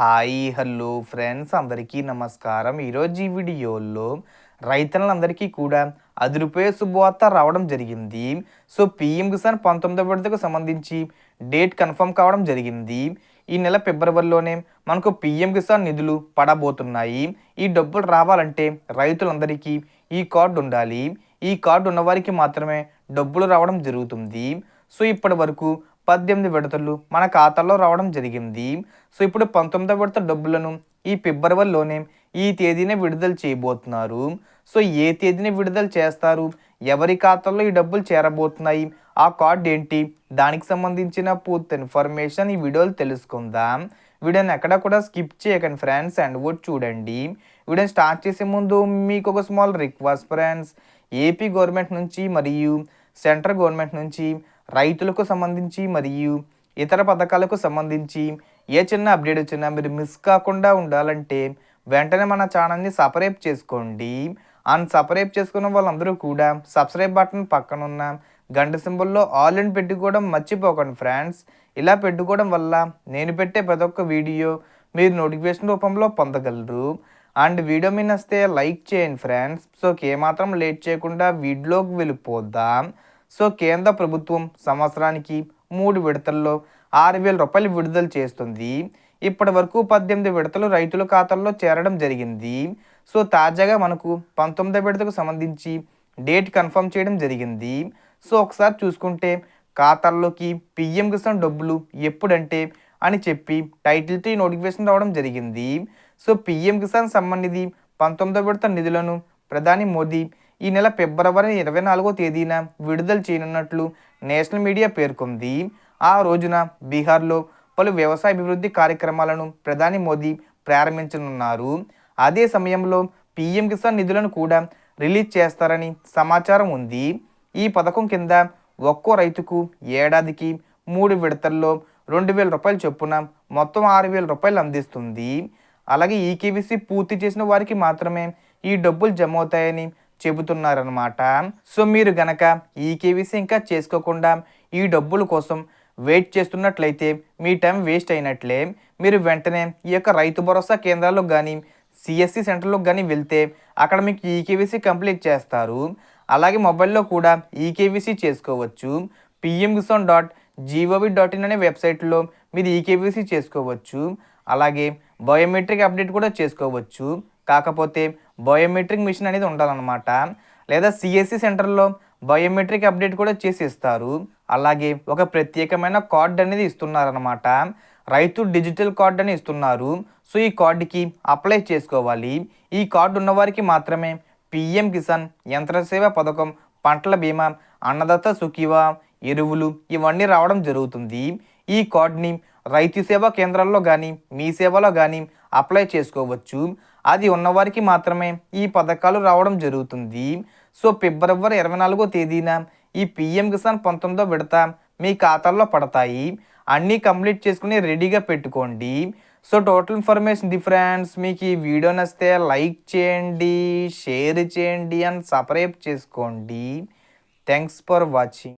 Hi hello friends అందరికీ నమస్కారం. ఈరోజు ఈ వీడియోలో రైతులందరికీ కూడా అదిరిపోయే శుభవార్త రావడం జరిగింది. సో పిఎం కిసాన్ పంతొమ్మిదో విడతకు సంబంధించి డేట్ కన్ఫర్మ్ కావడం జరిగింది. ఈ నెల ఫిబ్రవరిలోనే మనకు పిఎం కిసాన్ నిధులు పడబోతున్నాయి. ఈ డబ్బులు రావాలంటే రైతులందరికీ ఈ కార్డు ఉండాలి. ఈ కార్డు ఉన్నవారికి మాత్రమే డబ్బులు రావడం జరుగుతుంది. సో ఇప్పటి వరకు పద్దెనిమిది విడతలు మన ఖాతాలో రావడం జరిగింది. సో ఇప్పుడు పంతొమ్మిదో విడత డబ్బులను ఈ ఫిబ్రవరిలోనే ఈ తేదీనే విడుదల చేయబోతున్నారు. సో ఏ తేదీని విడుదల చేస్తారు? ఎవరి ఖాతాలో ఈ డబ్బులు చేరబోతున్నాయి? ఆ కార్డ్ ఏంటి? దానికి సంబంధించిన పూర్తి ఇన్ఫర్మేషన్ ఈ వీడియోలు తెలుసుకుందాం. వీడియోని ఎక్కడ కూడా స్కిప్ చేయకండి ఫ్రెండ్స్ అండ్ కూడా చూడండి. వీడియోని స్టార్ట్ చేసే ముందు మీకు ఒక small request friends. AP government నుంచి మరియు సెంట్రల్ గవర్నమెంట్ నుంచి రైతులకు సంబంధించి మరియు ఇతర పథకాలకు సంబంధించి ఏ చిన్న అప్డేట్ వచ్చినా మీరు మిస్ కాకుండా ఉండాలంటే వెంటనే మన ఛానల్ని సపరేట్ చేసుకోండి. అండ్ సపరేట్ చేసుకున్న వాళ్ళందరూ కూడా సబ్స్క్రైబ్ బటన్ పక్కన ఉన్న గంట సింబల్లో ఆల్ ఇన్ పెట్టుకోవడం మర్చిపోకండి ఫ్రెండ్స్. ఇలా పెట్టుకోవడం వల్ల నేను పెట్టే ప్రతి ఒక్క వీడియో మీరు నోటిఫికేషన్ రూపంలో పొందగలరు. అండ్ వీడియో మీ వస్తే లైక్ చేయండి ఫ్రెండ్స్. సో ఏమాత్రం లేట్ చేయకుండా వీడియోకి వెళ్ళిపోద్దాం సో కేంద్ర ప్రభుత్వం సంవత్సరానికి మూడు విడతల్లో ఆరు వేల రూపాయలు విడుదల చేస్తుంది. ఇప్పటి వరకు పద్దెనిమిది విడతలు రైతుల ఖాతాల్లో చేరడం జరిగింది. సో తాజాగా మనకు పంతొమ్మిదో విడతకు సంబంధించి డేట్ కన్ఫర్మ్ చేయడం జరిగింది. సో ఒకసారి చూసుకుంటే ఖాతాల్లోకి పిఎం కిసాన్ డబ్బులు ఎప్పుడంటే అని చెప్పి టైటిల్తో ఈ నోటిఫికేషన్ రావడం జరిగింది. సో పిఎం కిసాన్ సంబంధించి పంతొమ్మిదో విడత నిధులను ప్రధాని మోదీ ఈ నెల ఫిబ్రవరి ఇరవై నాలుగో తేదీన విడుదల చేయనున్నట్లు నేషనల్ మీడియా పేర్కొంది. ఆ రోజున బీహార్లో పలు వ్యవసాయ అభివృద్ధి కార్యక్రమాలను ప్రధాని మోదీ ప్రారంభించనున్నారు. అదే సమయంలో పీఎం కిసాన్ నిధులను కూడా రిలీజ్ చేస్తారని సమాచారం ఉంది. ఈ పథకం కింద ఒక్కో రైతుకు ఏడాదికి మూడు విడతల్లో రెండు వేల రూపాయలు చొప్పున మొత్తం ఆరు వేల రూపాయలు అందిస్తుంది. అలాగే ఈకేవీసీ పూర్తి చేసిన వారికి మాత్రమే ఈ డబ్బులు జమ అవుతాయని చెబుతున్నారనమాట సో మీరు గనక ఈకేవీసీ ఇంకా చేసుకోకుండా ఈ డబ్బుల కోసం వెయిట్ చేస్తున్నట్లయితే మీ టైం వేస్ట్ అయినట్లే. మీరు వెంటనే ఈ యొక్క రైతు భరోసా కేంద్రాల్లో కానీ సిఎస్సి సెంటర్లో కానీ వెళ్తే అక్కడ మీకు ఈకేవీసీ కంప్లీట్ చేస్తారు. అలాగే మొబైల్లో కూడా ఈకేవీసీ చేసుకోవచ్చు. PM Kisan dot gov dot in అనే వెబ్సైట్లో మీరు ఈకేవీసీ చేసుకోవచ్చు. అలాగే బయోమెట్రిక్ అప్డేట్ కూడా చేసుకోవచ్చు. కాకపోతే బయోమెట్రిక్ మిషన్ అనేది ఉండాలన్నమాట. లేదా సిఎస్సి సెంటర్లో బయోమెట్రిక్ అప్డేట్ కూడా చేసి ఇస్తారు అలాగే ఒక ప్రత్యేకమైన కార్డ్ అనేది ఇస్తున్నారనమాట రైతు డిజిటల్ కార్డ్ అని ఇస్తున్నారు. సో ఈ కార్డుకి అప్లై చేసుకోవాలి. ఈ కార్డు ఉన్నవారికి మాత్రమే పిఎం కిసాన్ యంత్రసేవ పథకం పంటల బీమా అన్నదాత సుఖీవా ఎరువులు ఇవన్నీ రావడం జరుగుతుంది. ఈ కార్డుని రైతు సేవా కేంద్రాల్లో కానీ మీ సేవలో కానీ అప్లై చేసుకోవచ్చు. అది ఉన్నవారికి మాత్రమే ఈ పథకాలు రావడం జరుగుతుంది. సో ఫిబ్రవరి ఇరవై నాలుగో తేదీన ఈ పిఎం కిసాన్ పంతొమ్మిదో విడత మీ ఖాతాల్లో పడతాయి. అన్నీ కంప్లీట్ చేసుకుని రెడీగా పెట్టుకోండి. సో టోటల్ ఇన్ఫర్మేషన్ డిఫరెన్స్ మీకు ఈ వీడియో నచ్చితే లైక్ చేయండి షేర్ చేయండి అండ్ సబ్స్క్రైబ్ చేసుకోండి. Thanks for watching.